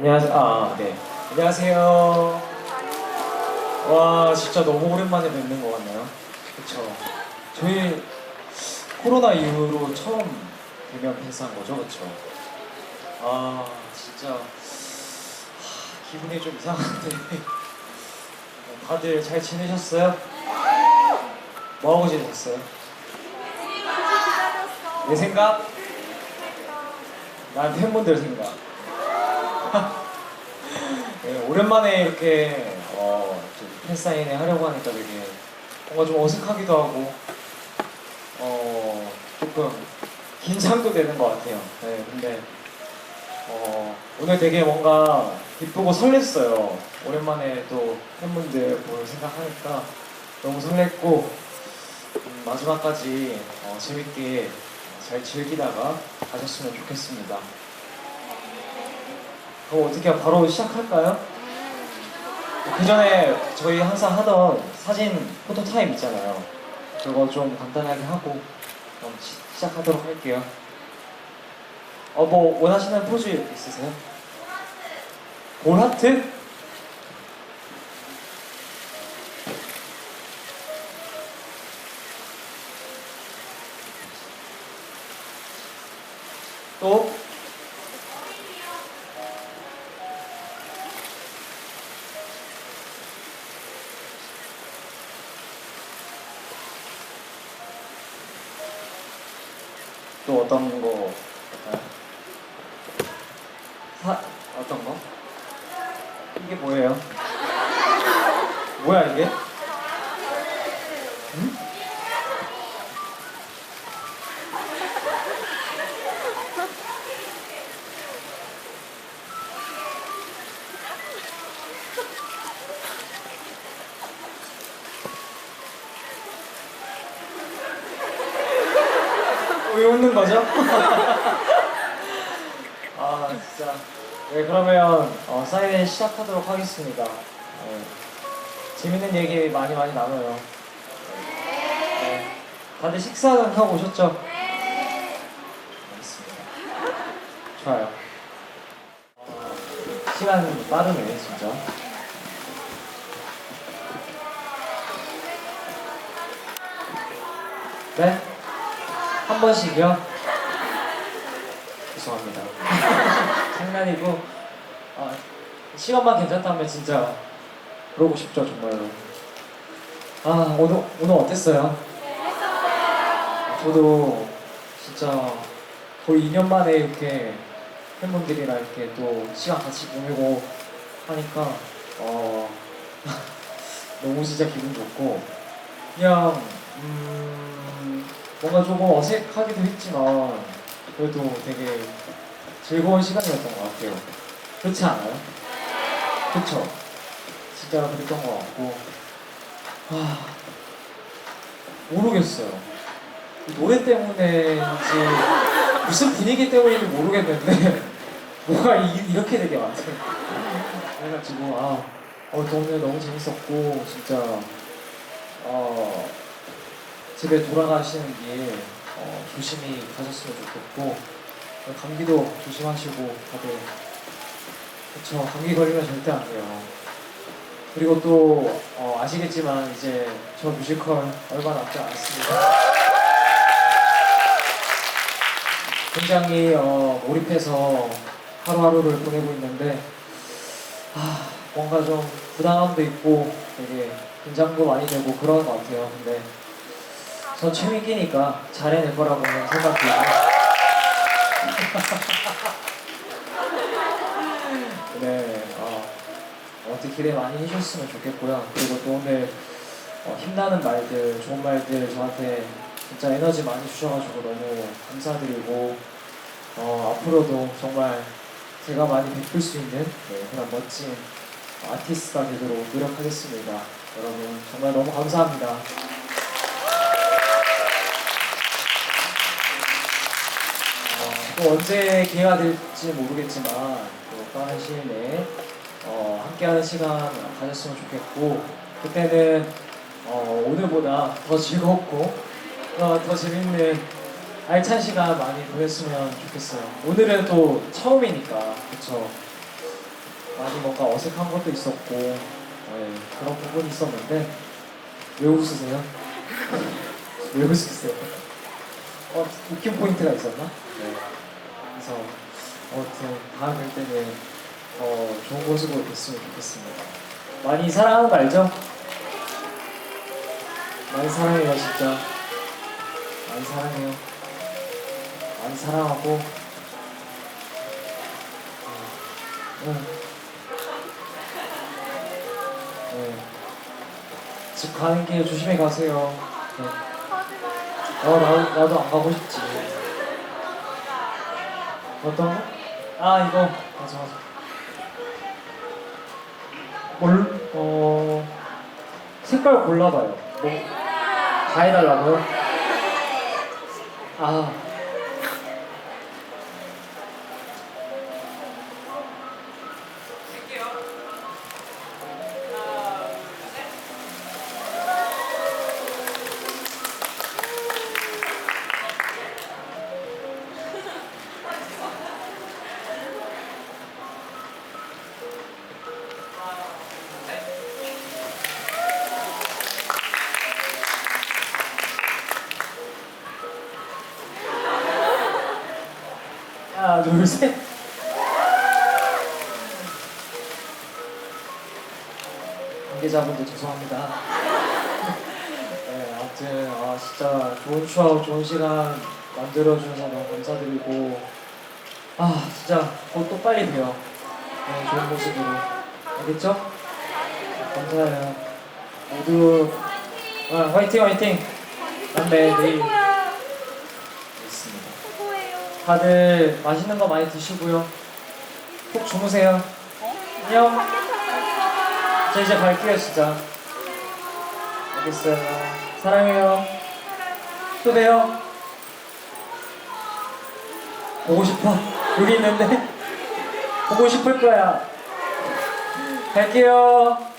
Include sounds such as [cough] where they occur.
안녕하세요. 아, 네. 안녕하세요. 와, 진짜 너무 오랜만에 뵙는 것 같네요. 그쵸. 저희 코로나 이후로 처음 대면 팬싸한 거죠, 그쵸? 아, 진짜. 하, 기분이 좀 이상한데. [laughs] 다들 잘 지내셨어요? 뭐하고 지내셨어요? 내 생각? 난 팬분들 생각. [laughs] 네, 오랜만에 이렇게 어, 좀 팬사인회 하려고 하니까 되게 뭔가 좀 어색하기도 하고 어, 조금 긴장도 되는 것 같아요. 네, 근데 어, 오늘 되게 뭔가 기쁘고 설렜어요. 오랜만에 또 팬분들 볼 생각하니까 너무 설렜고 음, 마지막까지 어, 재밌게 잘 즐기다가 가셨으면 좋겠습니다. 그럼 어떻게 바로 시작할까요? 그 전에 저희 항상 하던 사진 포토 타임 있잖아요. 그거 좀 간단하게 하고 그럼 시, 시작하도록 할게요. 어, 뭐 원하시는 포즈 있으세요? 볼하트? 또? 또 어떤 거? 사, 어떤 거? 이게 뭐예요? 뭐야 이게? 응? 왜 웃는 거죠? [laughs] 아 진짜 네 그러면 어, 사인회 시작하도록 하겠습니다 네. 재밌는 얘기 많이 많이 나눠요 네. 다들 식사는 하고 오셨죠? 알겠습니다 좋아요 어, 시간 빠르네 진짜 네? 한 번씩이요? [laughs] 죄송합니다. [laughs] 장난이고, 아, 시간만 괜찮다면 진짜 그러고 싶죠, 정말로. 아, 오늘, 오늘 어땠어요? 저도 진짜 거의 2년 만에 이렇게 팬분들이랑 이렇게 또 시간 같이 보내고 하니까, 어, [laughs] 너무 진짜 기분 좋고, 그냥, 음, 뭔가 조금 어색하기도 했지만 그래도 되게 즐거운 시간이었던 것 같아요. 그렇지 않아요? 그쵸? 진짜 그랬던 것 같고 아 모르겠어요. 이 노래 때문에인지 무슨 분위기 때문인지 모르겠는데 [laughs] 뭐가 이, 렇게 되게 많더라고요. 그래가지고 아 어, 또 오늘 너무 재밌었고 진짜 어 집에 돌아가시는 길 어, 조심히 가셨으면 좋겠고 감기도 조심하시고 다들. 그쵸 감기 걸리면 절대 안 돼요. 그리고 또 어, 아시겠지만 이제 저 뮤지컬 얼마 남지 않았습니다. 굉장히 어, 몰입해서 하루하루를 보내고 있는데 아, 뭔가 좀 부담감도 있고 되게 긴장도 많이 되고 그런 것 같아요. 근데 전 재밌기니까 잘해낼 거라고 생각해요. [laughs] 네, 어, 어떻게 기대 많이 해주셨으면 좋겠고요. 그리고 또 오늘 어, 힘나는 말들, 좋은 말들 저한테 진짜 에너지 많이 주셔가지고 너무 감사드리고 어, 앞으로도 정말 제가 많이 베풀 수 있는 네, 그런 멋진 아티스트가 되도록 노력하겠습니다. 여러분 정말 너무 감사합니다. 또 언제 기회가 될지 모르겠지만 시일 내에 어, 함께하는 시간 가졌으면 좋겠고 그때는 어, 오늘보다 더 즐겁고 어, 더 재밌는 알찬 시간 많이 보냈으면 좋겠어요. 오늘은 또 처음이니까 그쵸. 많이 뭔가 어색한 것도 있었고 네, 그런 부분이 있었는데 왜 웃으세요? [laughs] 왜 웃으세요? 어, 웃긴 포인트가 있었나? 네. 그래서 아무튼 다음 뵐 때는 더 좋은 모습으로 뵀으면 좋겠습니다. 많이 사랑하는 거 알죠? 많이 사랑해요 진짜. 많이 사랑해요. 많이 사랑하고. 어, 응. 네. 집 가는 길 조심히 가세요. 네. 어, 나, 나도 안 가고 싶지. 어떤 거? 아, 이거. 맞아, 맞아. 뭘, 어, 색깔 골라봐요. 뭐, 다 해달라고요? 아. 둘, 셋. 관계자분들 죄송합니다. 네, 아무튼 아, 진짜 좋은 추억, 좋은 시간 만들어주셔서 너무 감사드리고 아 진짜 곧 또 빨리 봬요. 네, 좋은 모습으로 알겠죠? 감사해요. 모두 아, 화이팅 화이팅. 담배 내일. 다들 맛있는 거 많이 드시고요. 꼭 주무세요. 안녕. 저 이제 갈게요, 진짜. 알겠어요. 사랑해요. 또 봬요. 보고 싶어. 여기 있는데. [laughs] 보고 싶을 거야. 갈게요.